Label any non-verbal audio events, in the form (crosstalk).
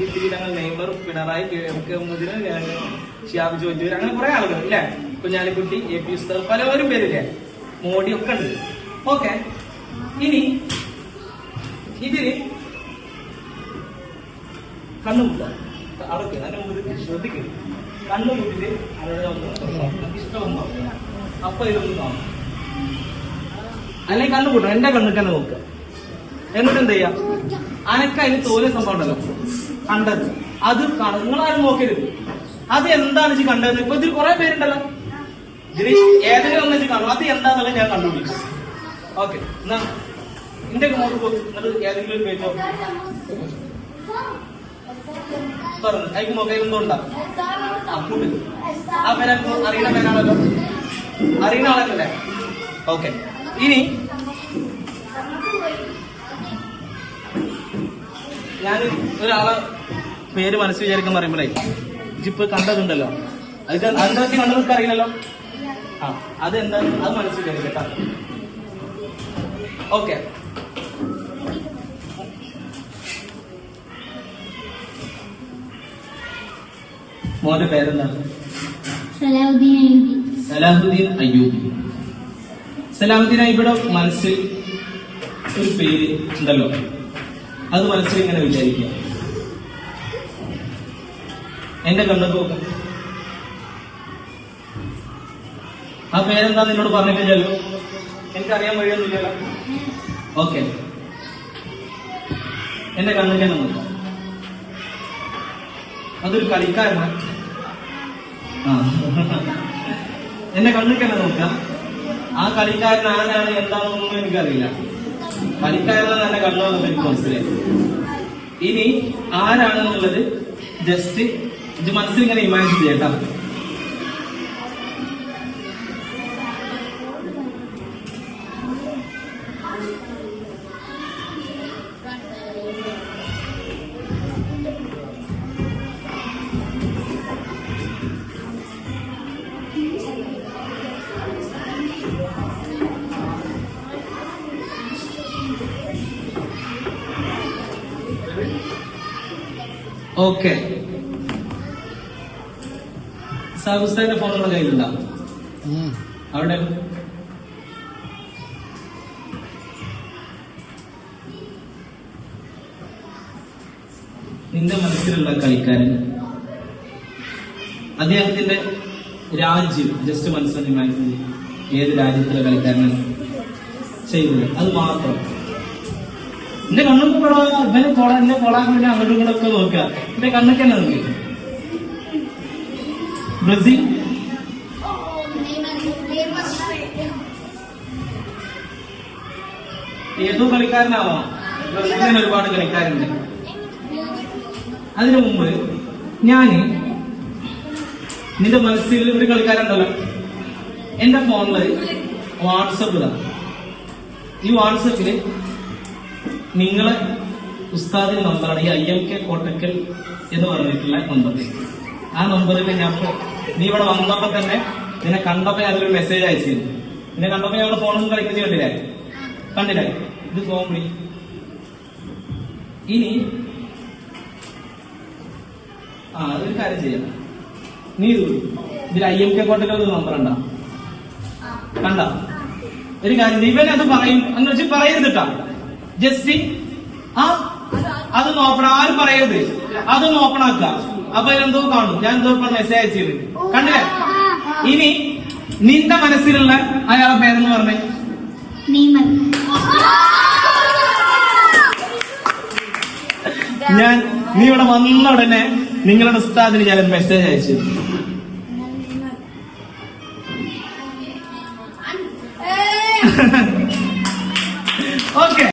ഈ ശ്രീരംഗം നെയ്മർ പിണറായി കിഴക്കുന്നതിന് ഷിയാബ് ജോജൂർ അങ്ങനെ കുറെ ആളുകൾ ഇല്ലേ? കുഞ്ഞാലിക്കുട്ടി എ പി ഉസ്താദ് പലവരും പേരില്ലേ? മോഡി ഒക്കെ ഉണ്ട്. ഓക്കെ. ഇനി ഇതിന് കണ്ണുമുട്ട. അടക്ക് അതിന് മുമ്പ് ശ്രദ്ധിക്കും. കണ്ണുമുട്ടിൽ അവരുടെ ഇഷ്ടമൊന്നും അപ്പൊ ഇതൊന്നും കാണും. അല്ലെങ്കിൽ കണ്ണു കൂട്ടണം എന്റെ കണ്ണു തന്നെ നോക്കുക എന്നിട്ട് എന്ത് ചെയ്യാം? അനക്ക് അതിന് തോലെ സംഭവം ഉണ്ടല്ലോ. കണ്ടത്. അത് നിങ്ങളാരും നോക്കരുത്. അത് എന്താണ് വെച്ച് കണ്ടത് ഇപ്പൊ ഇതിൽ കുറെ പേരുണ്ടല്ലോ. ഇതിൽ ഏതെങ്കിലും ഒന്ന് കാണും അത് എന്താന്നുള്ളത് ഞാൻ കണ്ടുപിടിക്കും. ഓക്കെ എന്നാ എന്റെ മോട്ട് പോകും എന്നിട്ട് ഏതെങ്കിലും പേര് തുറന്ന് അതിക്ക് നോക്കാം എന്തോ ആ അറിയുന്ന പേരാണല്ലോ. അറിയുന്ന ആളല്ലേ? ഓക്കെ. ഇനി ഞാൻ ഒരാളെ പേര് മനസ്സിൽ വിചാരിക്കാൻ പറയുമ്പോഴേ ഇജിപ്പ് കണ്ടതുണ്ടല്ലോ. അത് അതൊക്കെ കണ്ടതൊക്കെ അറിയില്ലല്ലോ? ആ അതെന്താ? അത് മനസ്സിൽ വിചാരിക്കും കേട്ടോ. ഓക്കെ. മോന്റെ പേരെന്താണ് സലാഹുദ്ദീൻ അയ്യൂബി. സലാഹുദ്ദീൻ അയ്യൂബിയുടെ മനസ്സിൽ ഒരു പേര് ഉണ്ടല്ലോ. അത് മനസ്സിൽ ഇങ്ങനെ വിചാരിക്കുക. എന്റെ കണ്ണൊക്കെ നോക്കാം. ആ പേരെന്താ നിന്നോട് പറഞ്ഞിട്ടില്ലല്ലോ എനിക്കറിയാൻ വഴിയൊന്നുമില്ലല്ലോ. ഓക്കെ. എന്റെ കണ്ണിന്റെ നോക്കാം. അതൊരു കളിക്കാരനാണ് ആ. എന്റെ തന്നെ നോക്കാം. ആ കളിക്കാരൻ ആരാണ് എന്താണെന്നൊന്നും എനിക്കറിയില്ല. കളിക്കാരനാണ് തന്നെ കണ്ടോന്ന് എനിക്ക് മനസ്സിലായി. ഇനി ആരാണെന്നുള്ളത് ജസ്റ്റ് ഇത് മനസ്സിൽ ഇങ്ങനെ ഇമാജിൻ ചെയ്യട്ടോ ഓക്കെ സാബുസ്താന്റെ ഫോട്ടോ കയ്യിലുണ്ട? അവിടെ? നിന്റെ മനസ്സിലുള്ള കളിക്കാരൻ. അദ്ദേഹത്തിന്റെ രാജ്യം ജസ്റ്റ് മനസ്സിലാക്കി ഏത് രാജ്യത്തിലെ കളിക്കാരനാണ്? ചെയ്തത്. അത് മാത്രം. എന്റെ കണ്ണൊക്കെ കൊളാ ഇവന് കൊള എന്നെ കൊളാൻ വേണ്ടി അങ്ങോട്ടും ഇങ്ങോട്ടും ഒക്കെ നോക്കുക. എന്റെ കണ്ണൊക്കെ തന്നെ നോക്കി? ബ്രസീൽ? ഏതോ കളിക്കാരനാവാം. ബ്രസീലിന് ഒരുപാട് കളിക്കാരുണ്ട്. അതിനു മുമ്പ് ഞാൻ നിന്റെ മനസ്സിൽ ഒരു കളിക്കാരുണ്ടല്ലോ. എന്റെ ഫോണിൽ വാട്സപ്പ് ഈ വാട്സപ്പിൽ നിങ്ങളെ ഉസ്താദിൽ നമ്പറാണ് ഈ ഐ എം കെ കോട്ടക്കൽ എന്ന് പറഞ്ഞിട്ടുള്ള നമ്പർ ആ നമ്പറിൽ ഞാൻ നീ ഇവിടെ വന്നപ്പോ തന്നെ നിന്നെ കണ്ടപ്പോ ഞാൻ അതിലൊരു മെസ്സേജ് അയച്ചിരുന്നു. നിന്നെ കണ്ടപ്പോ ഞങ്ങൾ ഫോണിൽ കളിക്കുന്നത് കണ്ടില്ലേ? കണ്ടില്ലേ? ഇത് ഫോൺ വിളി. ഇനി ആ അതൊരു കാര്യം ചെയ്യാം. നീ ഇത്. ഇതിൽ ഐ എം കെ കോട്ടക്കൽ ഒരു നമ്പർ ഉണ്ടാ? കണ്ട? ഒരു കാര്യം ഇവൻ അത് പറയും. എന്ന് വെച്ച് പറയരുത് കേട്ടോ ജസ്റ്റ് ആ? അത് നോക്കണം. ആരും പറയരുത്. അത് നോക്കണാക്ക. അപ്പൊ എന്തോ കാണും. ഞാൻ എന്തോ ഇപ്പൊ മെസ്സേജ് അയച്ചു കണ്ടില്ലേ? ഇനി നിന്റെ മനസ്സിലുള്ള അയാളെ പേരെന്ന് പറഞ്ഞേ? ഞാൻ നീ ഇവിടെ വന്ന ഉടനെ നിങ്ങളുടെ ഉസ്താദിന് ഞാൻ മെസ്സേജ് അയച്ചു. ഓക്കെ (laughs)